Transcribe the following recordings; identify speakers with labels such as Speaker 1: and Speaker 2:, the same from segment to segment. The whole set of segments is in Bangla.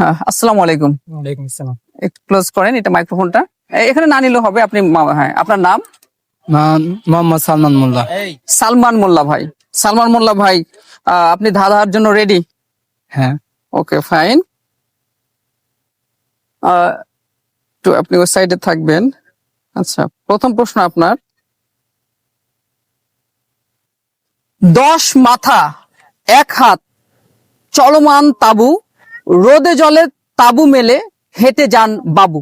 Speaker 1: হ্যাঁ আসসালামু আলাইকুম।
Speaker 2: ওয়ালাইকুম আসসালাম।
Speaker 1: একটু ক্লোজ করেন এটা মাইক্রোফোনটা এখানে না নিলেও হবে আপনি হ্যাঁ আপনার নাম?
Speaker 2: মোহাম্মদ সালমান মোল্লা।
Speaker 1: সালমান মোল্লা ভাই। সালমান মোল্লা ভাই আহ, আপনি ধাঁধার জন্য রেডি
Speaker 2: হ্যাঁ।
Speaker 1: ওকে ফাইন তো আপনি ওই সাইডে থাকবেন। আচ্ছা প্রথম প্রশ্ন আপনার। দশ মাথা এক হাত চলমান তাবু রোদে জলে তাবু মেলে হেঁটে যান বাবু।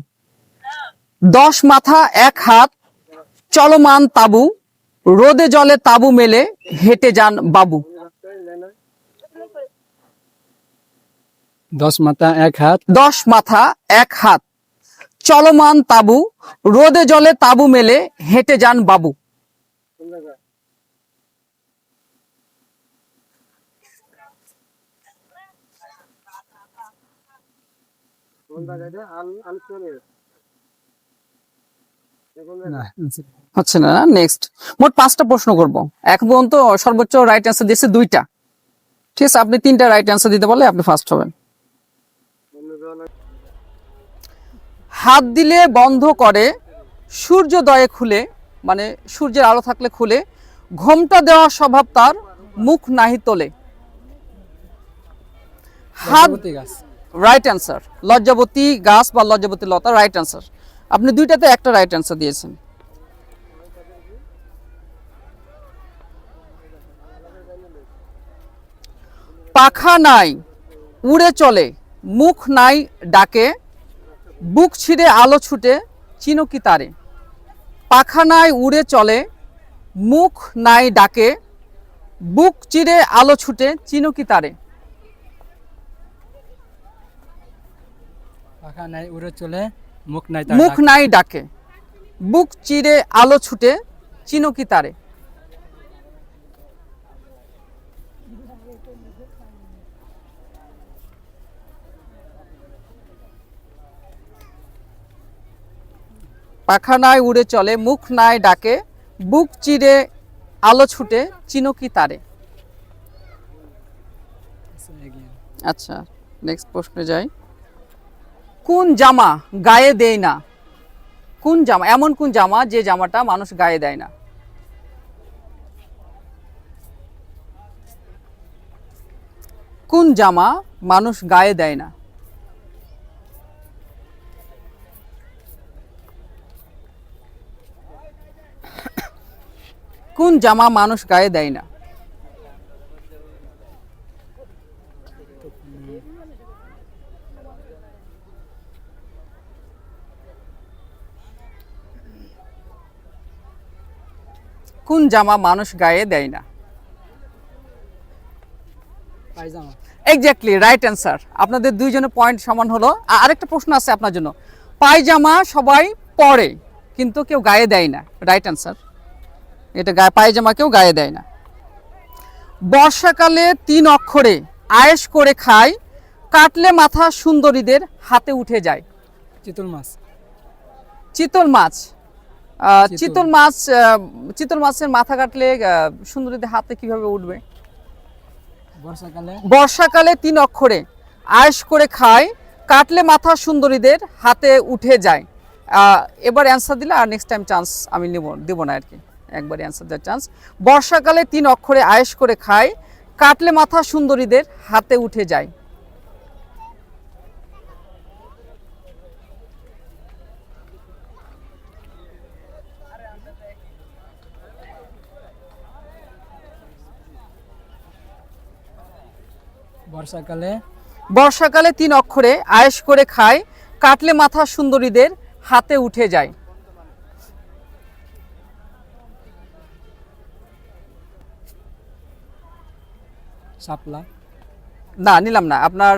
Speaker 1: দশ মাথা এক হাত চলমান তাবু রোদে জলে তাবু মেলে হেঁটে যান বাবু।
Speaker 2: দশ মাথা এক হাত?
Speaker 1: দশ মাথা এক হাত চলমান তাবু রোদে জলে তাবু মেলে হেঁটে যান বাবু। হচ্ছে না নেক্সট মোট পাঁচটা প্রশ্ন করব। এখন পর্যন্ত সর্বোচ্চ রাইট অ্যান্সার দিয়েছে দুইটা। ঠিক আছে আপনি তিনটা রাইট অ্যান্সার দিতে পারলে আপনি ফার্স্ট হবেন। হাত দিলে বন্ধ করে সূর্যোদয়ে খুলে মানে সূর্যের আলো থাকলে খুলে ঘোমটা দেওয়ার স্বভাব তার মুখ নাহি তোলে। হাত রাইট অ্যান্সার লজ্জাবতী গাছ বা লজ্জাবতী লতা রাইট অ্যান্সার আপনি দুইটাতে একটা রাইট অ্যান্সার দিয়েছেন। পাখা নাই, উড়ে চলে, মুখ নাই ডাকে, বুক ছিঁড়ে আলো ছুটে চিনো কি তারে। পাখা নাই, উড়ে চলে, মুখ নাই ডাকে, বুক চিরে আলো ছুটে চিনো কি তারে।
Speaker 2: পাখা নাই উড়ে চলে মুখ নাই
Speaker 1: মুখ নাই ডাকে। বুক চিরে আলো ছুটে চিনো কি তারে। পাখা নাই উড়ে চলে মুখ নাই ডাকে। বুক চিরে আলো ছুটে চিনো কি তারে।
Speaker 2: আচ্ছা,
Speaker 1: আচ্ছা নেক্সট প্রশ্নে যাই। কোন জামা গায়ে দেয় না? কোন জামা, এমন কোন জামা যে জামাটা মানুষ গায়ে দেয় না? কোন জামা মানুষ গায়ে দেয় না? কোন জামা মানুষ গায়ে দেয় না? কোন জামা মানুষ গায়ে দেয় না?
Speaker 2: পায়জামা।
Speaker 1: এক্স্যাক্টলি রাইট অ্যান্সার আপনাদের দুইজনের পয়েন্ট সমান হলো। আরেকটা প্রশ্ন আছে আপনার জন্য। পায়জামা সবাই পরে কিন্তু কেউ গায়ে দেয় না। রাইট অ্যান্সার এটা গায়ে পায়জামা কেউ গায়ে দেয় না। বর্ষাকালে তিন অক্ষরে আয়েশ করে খায় কাটলে মাথা সুন্দরীদের হাতে উঠে যায়।
Speaker 2: চিতল মাছ।
Speaker 1: চিতল মাছ।
Speaker 2: চিতল।
Speaker 1: মাছ চিতল মাছের মাথা কাটলে সুন্দরীদের হাতে কীভাবে উঠবে?
Speaker 2: বর্ষাকালে?
Speaker 1: বর্ষাকালে তিন অক্ষরে। আয়েশ করে খায় কাটলে মাথা সুন্দরীদের হাতে উঠে যায়। এবার অ্যান্সার দিলে আর নেক্সট টাইম চান্স আমি নেব দেবো না আর কি একবারই অ্যান্সার দেওয়ার চান্স বর্ষাকালে তিন অক্ষরে আয়েশ করে খায় কাটলে মাথা সুন্দরীদের হাতে উঠে যায়।
Speaker 2: বর্ষাকালে?
Speaker 1: বর্ষাকালে তিন অক্ষরে আয়েস করে খায়, কাটলে মাথা সুন্দরীদের হাতে উঠে যায়।
Speaker 2: সাপলা?
Speaker 1: না, নিলাম না। আপনার